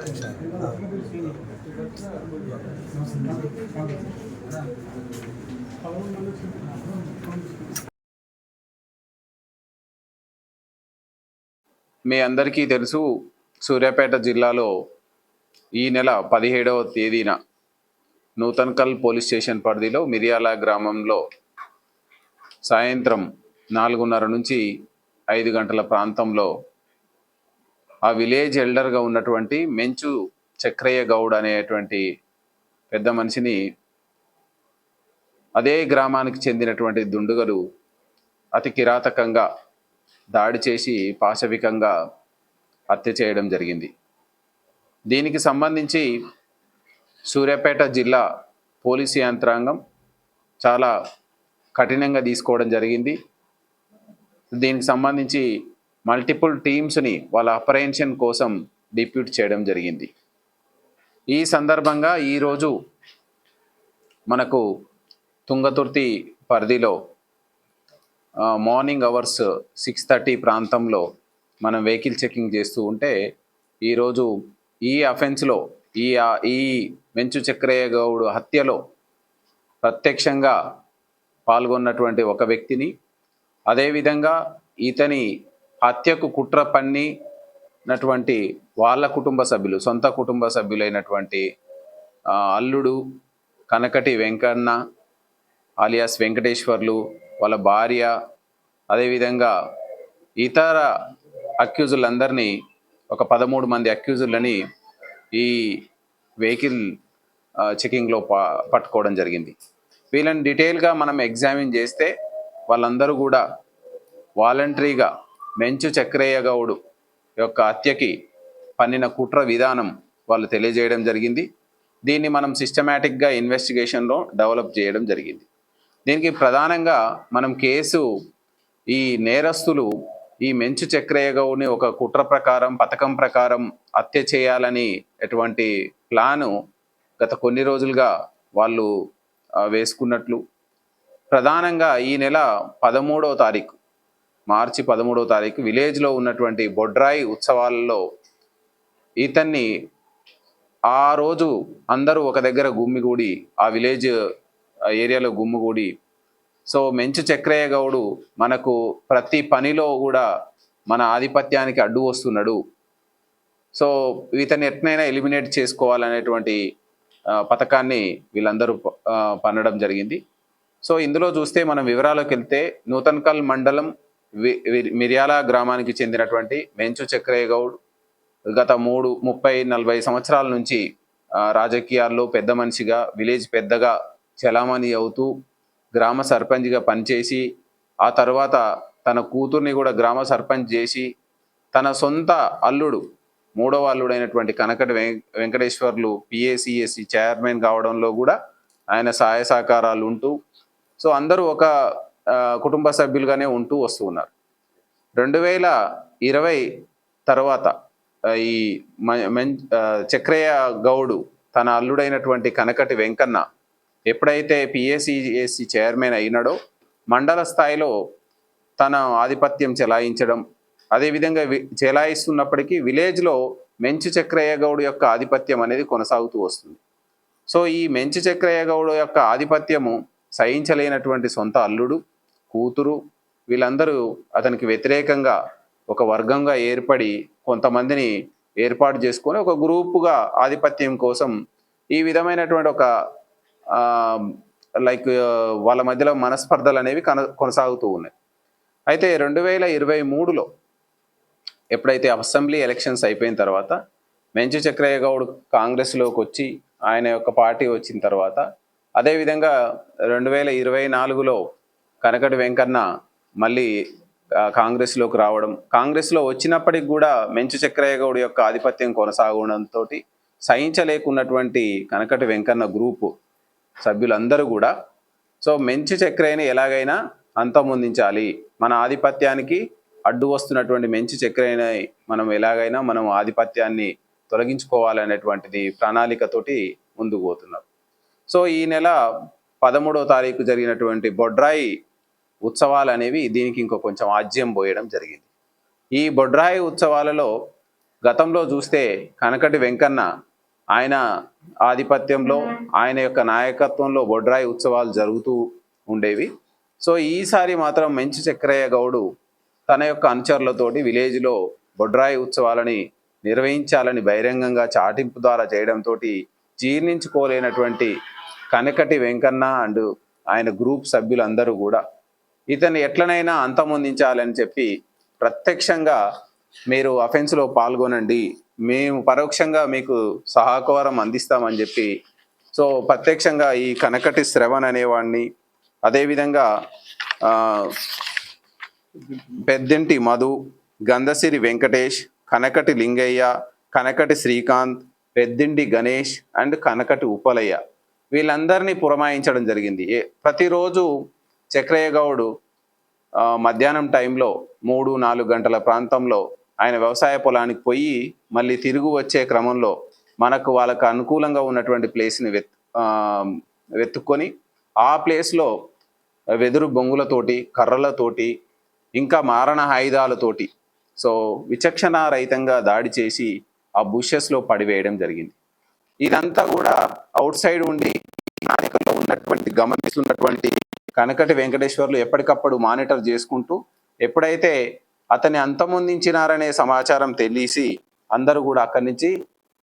మీ అందరికీ తెలుసు సూర్యాపేట జిల్లాలో ఈ నెల పదిహేడవ తేదీన నూతన్కల్ పోలీస్ స్టేషన్ పరిధిలో మిరియాల గ్రామంలో సాయంత్రం నాలుగున్నర నుంచి ఐదు గంటల ప్రాంతంలో ఆ విలేజ్ ఎల్డర్గా ఉన్నటువంటి మెంచు చక్రయ్య గౌడ్ అనేటువంటి పెద్ద మనిషిని అదే గ్రామానికి చెందినటువంటి దుండుగలు అతి కిరాతకంగా దాడి చేసి పాశవికంగా హత్య చేయడం జరిగింది. దీనికి సంబంధించి సూర్యాపేట జిల్లా పోలీసు యంత్రాంగం చాలా కఠినంగా తీసుకోవడం జరిగింది. దీనికి సంబంధించి మల్టిపుల్ టీమ్స్ని వాళ్ళ అపరేన్షన్ కోసం డిప్యూట్ చేయడం జరిగింది. ఈ సందర్భంగా ఈరోజు మనకు తుంగతుర్తి పరిధిలో మార్నింగ్ అవర్స్ సిక్స్ థర్టీ ప్రాంతంలో మనం వెహికల్ చెకింగ్ చేస్తూ ఉంటే ఈరోజు ఈ అఫెన్స్లో ఈ ఈ మెంచు చక్రయ్య గౌడ్ హత్యలో ప్రత్యక్షంగా పాల్గొన్నటువంటి ఒక వ్యక్తిని అదేవిధంగా ఇతని హత్యకు కుట్ర పన్నినటువంటి వాళ్ళ కుటుంబ సభ్యులు సొంత కుటుంబ సభ్యులైనటువంటి అల్లుడు కనకటి వెంకన్న ఆలియాస్ వెంకటేశ్వర్లు వాళ్ళ భార్య అదేవిధంగా ఇతర అక్యూజులందరినీ ఒక పదమూడు మంది అక్యూజులని ఈ వెహికల్ చెకింగ్లో పా పట్టుకోవడం జరిగింది. వీళ్ళని డీటెయిల్గా మనం ఎగ్జామిన్ చేస్తే వాళ్ళందరూ కూడా వాలంటరీగా మెంచు చక్రయ్య గౌడు యొక్క హత్యకి పన్నిన కుట్ర విధానం వాళ్ళు తెలియజేయడం జరిగింది. దీన్ని మనం సిస్టమేటిక్గా ఇన్వెస్టిగేషన్లో డెవలప్ చేయడం జరిగింది. దీనికి ప్రధానంగా మనం కేసు ఈ నేరస్తులు ఈ మెంచు చక్రయ్య గౌడ్ని ఒక కుట్ర ప్రకారం పథకం ప్రకారం హత్య చేయాలని ఎటువంటి ప్లాను గత కొన్ని రోజులుగా వాళ్ళు వేసుకున్నట్లు. ప్రధానంగా ఈ నెల పదమూడవ తారీఖు మార్చి పదమూడవ తారీఖు విలేజ్లో ఉన్నటువంటి బొడ్రాయి ఉత్సవాలలో ఇతన్ని ఆ రోజు అందరూ ఒక దగ్గర గుమ్మిగూడి ఆ విలేజ్ ఏరియాలో గుమ్మిగూడి సో మెంచు చక్రయ్య గౌడు మనకు ప్రతి పనిలో కూడా మన ఆధిపత్యానికి అడ్డు వస్తున్నాడు. సో ఇతన్ని ఎట్నైనా ఎలిమినేట్ చేసుకోవాలనేటువంటి పథకాన్ని వీళ్ళందరూ ప- జరిగింది. సో ఇందులో చూస్తే మనం వివరాలకు వెళ్తే నూతన్కల్ మండలం మిర్యాల గ్రామానికి చెందినటువంటి మెంచు చక్రయ్య గౌడ్ గత మూడు ముప్పై నలభై సంవత్సరాల నుంచి రాజకీయాల్లో పెద్ద మనిషిగా విలేజ్ పెద్దగా చలామణి అవుతూ గ్రామ సర్పంచ్గా పనిచేసి ఆ తర్వాత తన కూతుర్ని కూడా గ్రామ సర్పంచ్ చేసి తన సొంత అల్లుడు మూడవ అల్లుడైనటువంటి కనకటి వెంకటేశ్వర్లు పిఏసిఎస్సి చైర్మన్ కావడంలో కూడా ఆయన సహాయ సహకారాలు ఉంటూ సో అందరూ ఒక కుటుంబ సభ్యులుగానే ఉంటూ వస్తూ ఉన్నారు. రెండు వేల ఇరవై తర్వాత ఈ మ- చక్రయ్య గౌడు తన అల్లుడైనటువంటి కనకటి వెంకన్న ఎప్పుడైతే పిఎస్సిఎస్సి చైర్మన్ అయినాడో మండల స్థాయిలో తన ఆధిపత్యం చెలాయించడం అదేవిధంగా వి- చెలాయిస్తున్నప్పటికీ విలేజ్లో మెంచు చక్రయ్య గౌడు యొక్క ఆధిపత్యం అనేది కొనసాగుతూ వస్తుంది. సో ఈ మెంచు చక్రయ్య గౌడు యొక్క ఆధిపత్యము సహించలేనటువంటి సొంత అల్లుడు కూతురు వీళ్ళందరూ అతనికి వ్యతిరేకంగా ఒక వర్గంగా ఏర్పడి కొంతమందిని ఏర్పాటు చేసుకొని ఒక గ్రూపుగా ఆధిపత్యం కోసం ఈ విధమైనటువంటి ఒక లైక్ వాళ్ళ మధ్యలో మనస్పర్ధలు అనేవి కన కొనసాగుతూ ఉన్నాయి. అయితే రెండు వేల ఇరవై మూడులో ఎప్పుడైతే అసెంబ్లీ ఎలక్షన్స్ అయిపోయిన తర్వాత మెంచు చక్రయ్య గౌడ్ కాంగ్రెస్లోకి వచ్చి ఆయన యొక్క పార్టీ వచ్చిన తర్వాత అదేవిధంగా రెండు వేల ఇరవై నాలుగులో కనకటి వెంకన్న మళ్ళీ కాంగ్రెస్లోకి రావడం కాంగ్రెస్లో వచ్చినప్పటికి కూడా మెంచు చక్రయ్య గౌడ్ యొక్క ఆధిపత్యం కొనసాగడంతో సహించలేకున్నటువంటి కనకటి వెంకన్న గ్రూపు సభ్యులందరూ కూడా సో మెంచు చక్రయ్యని ఎలాగైనా అంతమొందించాలి. మన ఆధిపత్యానికి అడ్డు వస్తున్నటువంటి మెంచు చక్రయ్యని మనం ఎలాగైనా మనం ఆధిపత్యాన్ని తొలగించుకోవాలనేటువంటిది ప్రణాళికతోటి ముందుకు పోతున్నారు. సో ఈ నెల పదమూడవ తారీఖు జరిగినటువంటి బొడ్రాయి ఉత్సవాలు అనేవి దీనికి ఇంకో కొంచెం ఆజ్యం పోయడం జరిగింది. ఈ బొడ్రాయి ఉత్సవాలలో గతంలో చూస్తే కనకటి వెంకన్న ఆయన ఆధిపత్యంలో ఆయన యొక్క నాయకత్వంలో బొడ్రాయి ఉత్సవాలు జరుగుతూ ఉండేవి. సో ఈసారి మాత్రం మంచి చక్రయ్య గౌడు తన యొక్క అనుచరులతోటి విలేజ్లో బొడ్రాయి ఉత్సవాలని నిర్వహించాలని బహిరంగంగా చాటింపు ద్వారా చేయడంతో జీర్ణించుకోలేనటువంటి కనకటి వెంకన్న అండ్ ఆయన గ్రూప్ సభ్యులందరూ కూడా ఇతన్ని ఎట్లనైనా అంతమొందించాలని చెప్పి ప్రత్యక్షంగా మీరు అఫెన్స్లో పాల్గొనండి. మేము పరోక్షంగా మీకు సహకారం అందిస్తామని చెప్పి సో ప్రత్యక్షంగా ఈ కనకటి శ్రవణ్ అనేవాడిని అదేవిధంగా పెద్దింటి మధు గంధసిరి వెంకటేష్ కనకటి లింగయ్య కనకటి శ్రీకాంత్ పెద్దింటి గణేష్ అండ్ కనకటి ఉపలయ్య వీళ్ళందరినీ పురమాయించడం జరిగింది. ఏ- ప్రతిరోజు చక్రయ్య గౌడు మధ్యాహ్నం టైంలో మూడు నాలుగు గంటల ప్రాంతంలో ఆయన వ్యవసాయ పొలానికి పోయి మళ్ళీ తిరిగి వచ్చే క్రమంలో మనకు వాళ్ళకు అనుకూలంగా ఉన్నటువంటి ప్లేస్ని వెత్ వెతుక్కొని ఆ ప్లేస్లో వెదురు బొంగులతోటి కర్రలతోటి ఇంకా మారణ ఆయుధాలతోటి సో విచక్షణ రహితంగా దాడి చేసి ఆ బుషెస్లో పడివేయడం జరిగింది. ఇదంతా కూడా అవుట్ సైడ్ ఉండి నాయకుల్లో ఉన్నటువంటి గమనిస్తున్నటువంటి కనకటి వెంకటేశ్వర్లు ఎప్పటికప్పుడు మానిటర్ చేసుకుంటూ ఎప్పుడైతే అతన్ని అంతమొందించినారనే సమాచారం తెలిసి అందరూ కూడా అక్కడి నుంచి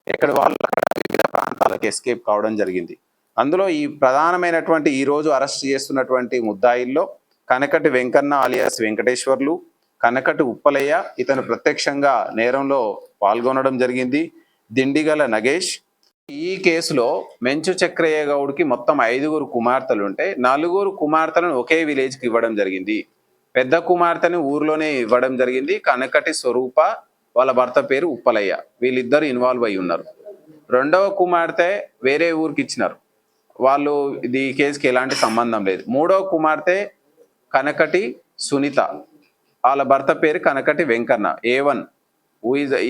ఎక్కడి వాళ్ళు అక్కడ వివిధ ప్రాంతాలకు ఎస్కేప్ కావడం జరిగింది. అందులో ఈ ప్రధానమైనటువంటి ఈ రోజు అరెస్ట్ చేస్తున్నటువంటి ముద్దాయిల్లో కనకటి వెంకన్న అలియాస్ వెంకటేశ్వర్లు కనకటి ఉప్పలయ్య ఇతను ప్రత్యక్షంగా నేరంలో పాల్గొనడం జరిగింది. దిండిగల నగేష్ ఈ కేసులో మెంచు చక్రయ్య గౌడ్కి మొత్తం ఐదుగురు కుమార్తెలు ఉంటే నలుగురు కుమార్తెలను ఒకే విలేజ్కి ఇవ్వడం జరిగింది. పెద్ద కుమార్తెని ఊర్లోనే ఇవ్వడం జరిగింది. కనకటి స్వరూప వాళ్ళ భర్త పేరు ఉప్పలయ్య. వీళ్ళిద్దరు ఇన్వాల్వ్ అయి ఉన్నారు. రెండవ కుమార్తె వేరే ఊరికి ఇచ్చినారు. వాళ్ళు ఇది ఈ కేసుకి ఎలాంటి సంబంధం లేదు. మూడవ కుమార్తె కనకటి సునీత. వాళ్ళ భర్త పేరు కనకటి వెంకన్న. ఏ వన్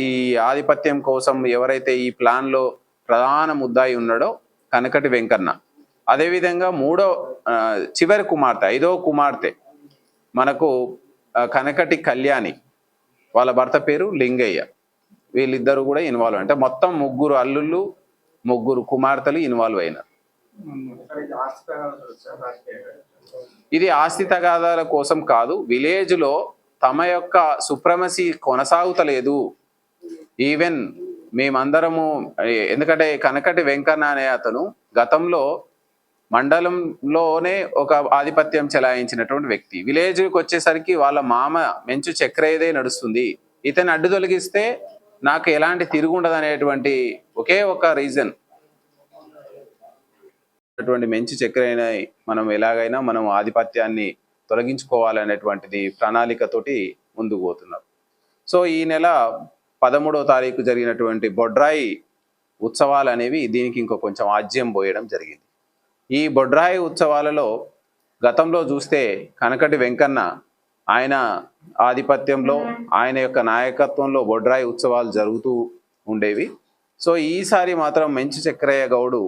ఈ ఆధిపత్యం కోసం ఎవరైతే ఈ ప్లాన్లో ప్రధాన ముద్దాయి ఉన్నాడో కనకటి వెంకన్న. అదేవిధంగా మూడో చివరి కుమార్తె ఐదో కుమార్తె మనకు కనకటి కళ్యాణి. వాళ్ళ భర్త పేరు లింగయ్య. వీళ్ళిద్దరు కూడా ఇన్వాల్వ్ అంటే మొత్తం ముగ్గురు అల్లుళ్ళు ముగ్గురు కుమార్తెలు ఇన్వాల్వ్ అయినారు. ఇది ఆస్తి తగాదాల కోసం కాదు విలేజ్లో తమ యొక్క సుప్రమసీ కొనసాగుతలేదు. ఈవెన్ మేమందరము ఎందుకంటే కనకటి వెంకన్న అనే అతను గతంలో మండలంలోనే ఒక ఆధిపత్యం చెలాయించినటువంటి వ్యక్తి. విలేజ్కి వచ్చేసరికి వాళ్ళ మామ మెంచు చక్రయ్యదే నడుస్తుంది. ఇతను అడ్డు తొలగిస్తే నాకు ఎలాంటి తిరుగుండదు అనేటువంటి ఒకే ఒక రీజన్. అటువంటి మంచి చక్రైన మనం ఎలాగైనా మనం ఆధిపత్యాన్ని తొలగించుకోవాలనేటువంటిది ప్రణాళికతోటి ముందుకు పోతున్నారు. సో ఈ నెల పదమూడవ తారీఖు జరిగినటువంటి బొడ్రాయి ఉత్సవాలు అనేవి దీనికి ఇంకో కొంచెం ఆజ్యం పోయడం జరిగింది. ఈ బొడ్రాయి ఉత్సవాలలో గతంలో చూస్తే కనకటి వెంకన్న ఆయన ఆధిపత్యంలో ఆయన యొక్క నాయకత్వంలో బొడ్రాయి ఉత్సవాలు జరుగుతూ ఉండేవి. సో ఈసారి మాత్రం మంచి చక్రయ్య గౌడు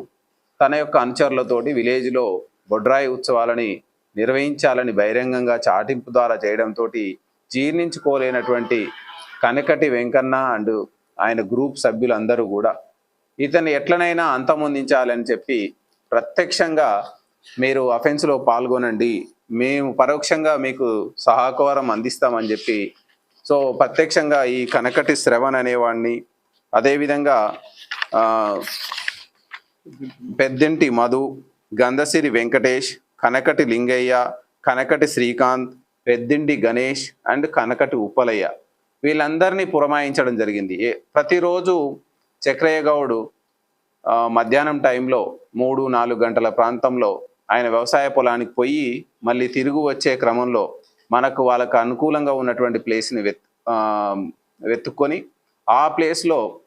తన యొక్క అనుచరులతోటి విలేజ్లో బొడ్రాయి ఉత్సవాలని నిర్వహించాలని బహిరంగంగా చాటింపు ద్వారా చేయడంతో జీర్ణించుకోలేనటువంటి కనకటి వెంకన్న అండ్ ఆయన గ్రూప్ సభ్యులందరూ కూడా ఇతన్ని ఎట్లనైనా అంతమొందించాలని చెప్పి ప్రత్యక్షంగా మీరు అఫెన్స్లో పాల్గొనండి. మేము పరోక్షంగా మీకు సహకారం అందిస్తామని చెప్పి సో ప్రత్యక్షంగా ఈ కనకటి శ్రవణ్ అనేవాడిని అదేవిధంగా పెద్దంటి పెద్దింటి మధు గంధసిరి వెంకటేష్ కనకటి లింగయ్య కనకటి శ్రీకాంత్ పెద్దింటి గణేష్ అండ్ కనకటి ఉప్పలయ్య. వీళ్ళందరినీ పురమాయించడం జరిగింది. ఏ- ప్రతిరోజు చక్రయ్య గౌడు మధ్యాహ్నం టైంలో మూడు నాలుగు గంటల ప్రాంతంలో ఆయన వ్యవసాయ పొలానికి పోయి మళ్ళీ తిరుగు వచ్చే క్రమంలో మనకు వాళ్ళకు అనుకూలంగా ఉన్నటువంటి ప్లేస్ని వెత్ వెతుక్కొని ఆ ప్లేస్లో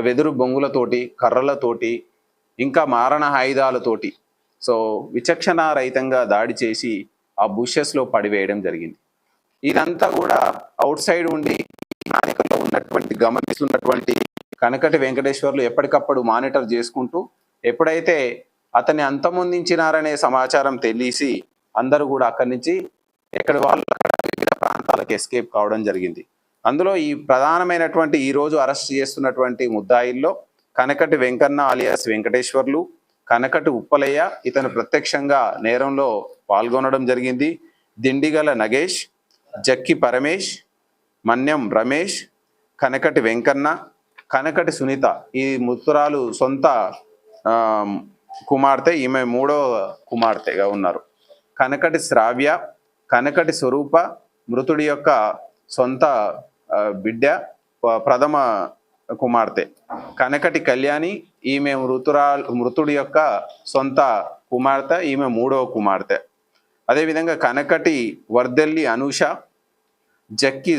వెదురు బొంగులతోటి కర్రలతోటి ఇంకా మారణ ఆయుధాలతోటి సో విచక్షణారహితంగా దాడి చేసి ఆ బుషెస్లో పడివేయడం జరిగింది. ఇదంతా కూడా అవుట్ సైడ్ ఉండి నాయకుల్లో ఉన్నటువంటి గమనిస్తున్నటువంటి కనకటి వెంకటేశ్వర్లు ఎప్పటికప్పుడు మానిటర్ చేసుకుంటూ ఎప్పుడైతే అతన్ని అంతమొందించినారనే సమాచారం తెలిసి అందరూ కూడా అక్కడి నుంచి ఎక్కడి వాళ్ళు అక్కడ వివిధ ప్రాంతాలకు ఎస్కేప్ కావడం జరిగింది. అందులో ఈ ప్రధానమైనటువంటి ఈ రోజు అరెస్ట్ చేస్తున్నటువంటి ముద్దాయిల్లో కనకటి వెంకన్న ఆలియాస్ వెంకటేశ్వర్లు కనకటి ఉప్పలయ్య ఇతను ప్రత్యక్షంగా నేరంలో పాల్గొనడం జరిగింది. దిండిగల నగేష్ జక్కి పరమేష్ మన్యం రమేష్ కనకటి వెంకన్న కనకటి సునీత. ఈ ముత్తురాలు సొంత కుమార్తె ఈమె మూడో కుమార్తెగా ఉన్నారు. కనకటి శ్రావ్య కనకటి స్వరూప మృతుడి యొక్క సొంత బిడ్డ ప్రథమ కుమార్తె. కనకటి కళ్యాణి ఈమె మృతురాలు మృతుడి యొక్క సొంత కుమార్తె ఈమె మూడవ కుమార్తె. అదేవిధంగా కనకటి వర్దెల్లి అనూష జక్కి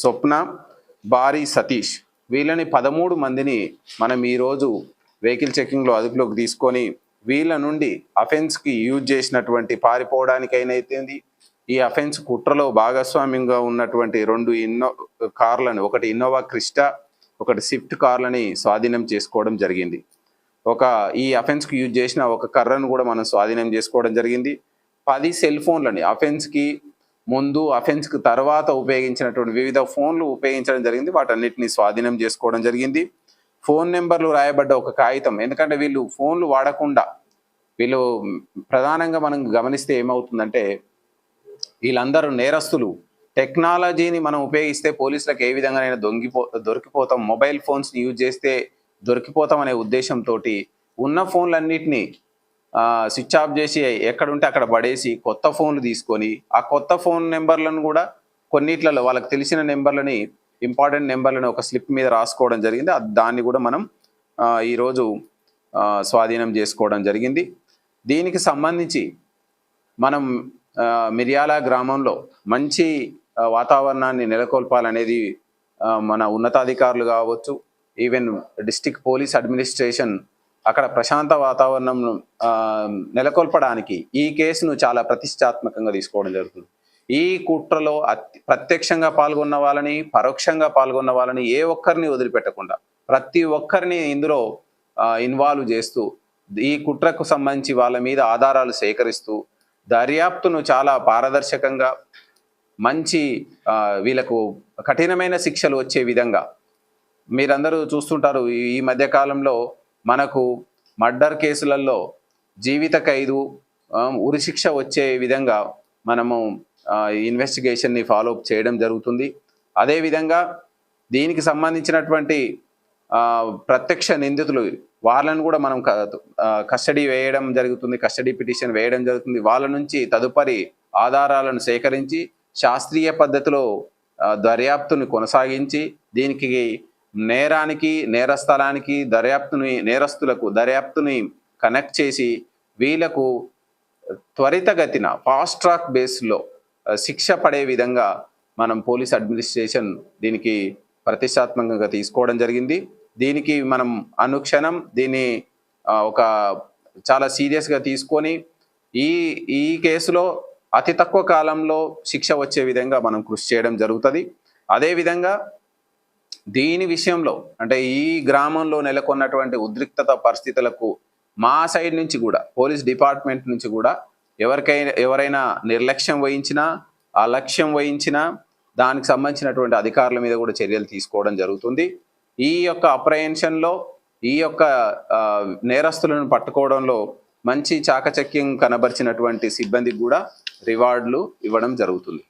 స్వప్న బారి సతీష్. వీళ్ళని పదమూడు మందిని మనం ఈరోజు వెహికల్ చెకింగ్లో అదుపులోకి తీసుకొని వీళ్ళ నుండి అఫెన్స్కి యూజ్ చేసినటువంటి పారిపోవడానికైనైతుంది ఈ అఫెన్స్ కుట్రలో భాగస్వామ్యంగా ఉన్నటువంటి రెండు ఇన్నో కార్లను ఒకటి ఇన్నోవా క్రిస్టా ఒకటి స్విఫ్ట్ కార్లని స్వాధీనం చేసుకోవడం జరిగింది. ఒక ఈ అఫెన్స్కి యూజ్ చేసిన ఒక కర్రను కూడా మనం స్వాధీనం చేసుకోవడం జరిగింది. పది సెల్ ఫోన్లని అఫెన్స్కి ముందు అఫెన్స్కి తర్వాత ఉపయోగించినటువంటి వివిధ ఫోన్లు ఉపయోగించడం జరిగింది. వాటన్నిటిని స్వాధీనం చేసుకోవడం జరిగింది. ఫోన్ నెంబర్లు రాయబడ్డ ఒక కాగితం. ఎందుకంటే వీళ్ళు ఫోన్లు వాడకుండా వీళ్ళు ప్రధానంగా మనం గమనిస్తే ఏమవుతుందంటే వీళ్ళందరూ నేరస్తులు. టెక్నాలజీని మనం ఉపయోగిస్తే పోలీసులకు ఏ విధంగానైనా దొంగిపో దొరికిపోతాం. మొబైల్ ఫోన్స్ని యూజ్ చేస్తే దొరికిపోతాం అనే ఉద్దేశంతో ఉన్న ఫోన్లన్నింటినీ స్విచ్ ఆఫ్ చేసి ఎక్కడుంటే అక్కడ పడేసి కొత్త ఫోన్లు తీసుకొని ఆ కొత్త ఫోన్ నెంబర్లను కూడా కొన్నిట్లలో వాళ్ళకి తెలిసిన నెంబర్లని ఇంపార్టెంట్ నెంబర్లను ఒక స్లిప్ మీద రాసుకోవడం జరిగింది. దాన్ని కూడా మనం ఈరోజు స్వాధీనం చేసుకోవడం జరిగింది. దీనికి సంబంధించి మనం మిర్యాల గ్రామంలో మంచి వాతావరణాన్ని నెలకొల్పాలనేది మన ఉన్నతాధికారులు కావచ్చు ఈవెన్ డిస్టిక్ పోలీస్ అడ్మినిస్ట్రేషన్ అక్కడ ప్రశాంత వాతావరణం నెలకొల్పడానికి ఈ కేసును చాలా ప్రతిష్టాత్మకంగా తీసుకోవడం జరుగుతుంది. ఈ కుట్రలో అతి- ప్రత్యక్షంగా పాల్గొన్న వాళ్ళని పరోక్షంగా పాల్గొన్న వాళ్ళని ఏ ఒక్కరిని వదిలిపెట్టకుండా ప్రతి ఒక్కరిని ఇందులో ఇన్వాల్వ్ చేస్తూ ఈ కుట్రకు సంబంధించి వాళ్ళ మీద ఆధారాలు సేకరిస్తూ దర్యాప్తును చాలా పారదర్శకంగా మంచి వీళ్ళకు కఠినమైన శిక్షలు వచ్చే విధంగా మీరందరూ చూస్తుంటారు ఈ- మధ్యకాలంలో మనకు మర్డర్ కేసులలో జీవిత ఖైదు ఉరిశిక్ష వచ్చే విధంగా మనము ఇన్వెస్టిగేషన్ని ఫాలో అప్ చేయడం జరుగుతుంది. అదేవిధంగా దీనికి సంబంధించినటువంటి ప్రత్యక్ష నిందితులు వాళ్ళను కూడా మనం కస్టడీ వేయడం జరుగుతుంది కస్టడీ పిటిషన్ వేయడం జరుగుతుంది. వాళ్ళ నుంచి తదుపరి ఆధారాలను సేకరించి శాస్త్రీయ పద్ధతిలో దర్యాప్తుని కొనసాగించి దీనికి నేరానికి నేరస్థలానికి దర్యాప్తుని నేరస్తులకు దర్యాప్తుని కనెక్ట్ చేసి వీళ్ళకు త్వరితగతిన ఫాస్ట్ ట్రాక్ బేస్లో శిక్ష పడే విధంగా మనం పోలీస్ అడ్మినిస్ట్రేషన్ దీనికి ప్రతిష్టాత్మకంగా తీసుకోవడం జరిగింది. దీనికి మనం అనుక్షణం దీన్ని ఒక చాలా సీరియస్గా తీసుకొని ఈ ఈ కేసులో అతి తక్కువ కాలంలో శిక్ష వచ్చే విధంగా మనం కృషి చేయడం జరుగుతుంది. అదేవిధంగా దీని విషయంలో అంటే ఈ గ్రామంలో నెలకొన్నటువంటి ఉద్రిక్తత పరిస్థితులకు మా సైడ్ నుంచి కూడా పోలీస్ డిపార్ట్మెంట్ నుంచి కూడా ఎవరికైనా ఎవరైనా నిర్లక్ష్యం వహించినా అలక్ష్యం వహించినా దానికి సంబంధించినటువంటి అధికారుల మీద కూడా చర్యలు తీసుకోవడం జరుగుతుంది. ఈ యొక్క అప్రహెన్షన్లో ఈ యొక్క నేరస్తులను పట్టుకోవడంలో మంచి చాకచక్యం కనబరిచినటువంటి సిబ్బందికి కూడా రివార్డులు ఇవ్వడం జరుగుతుంది.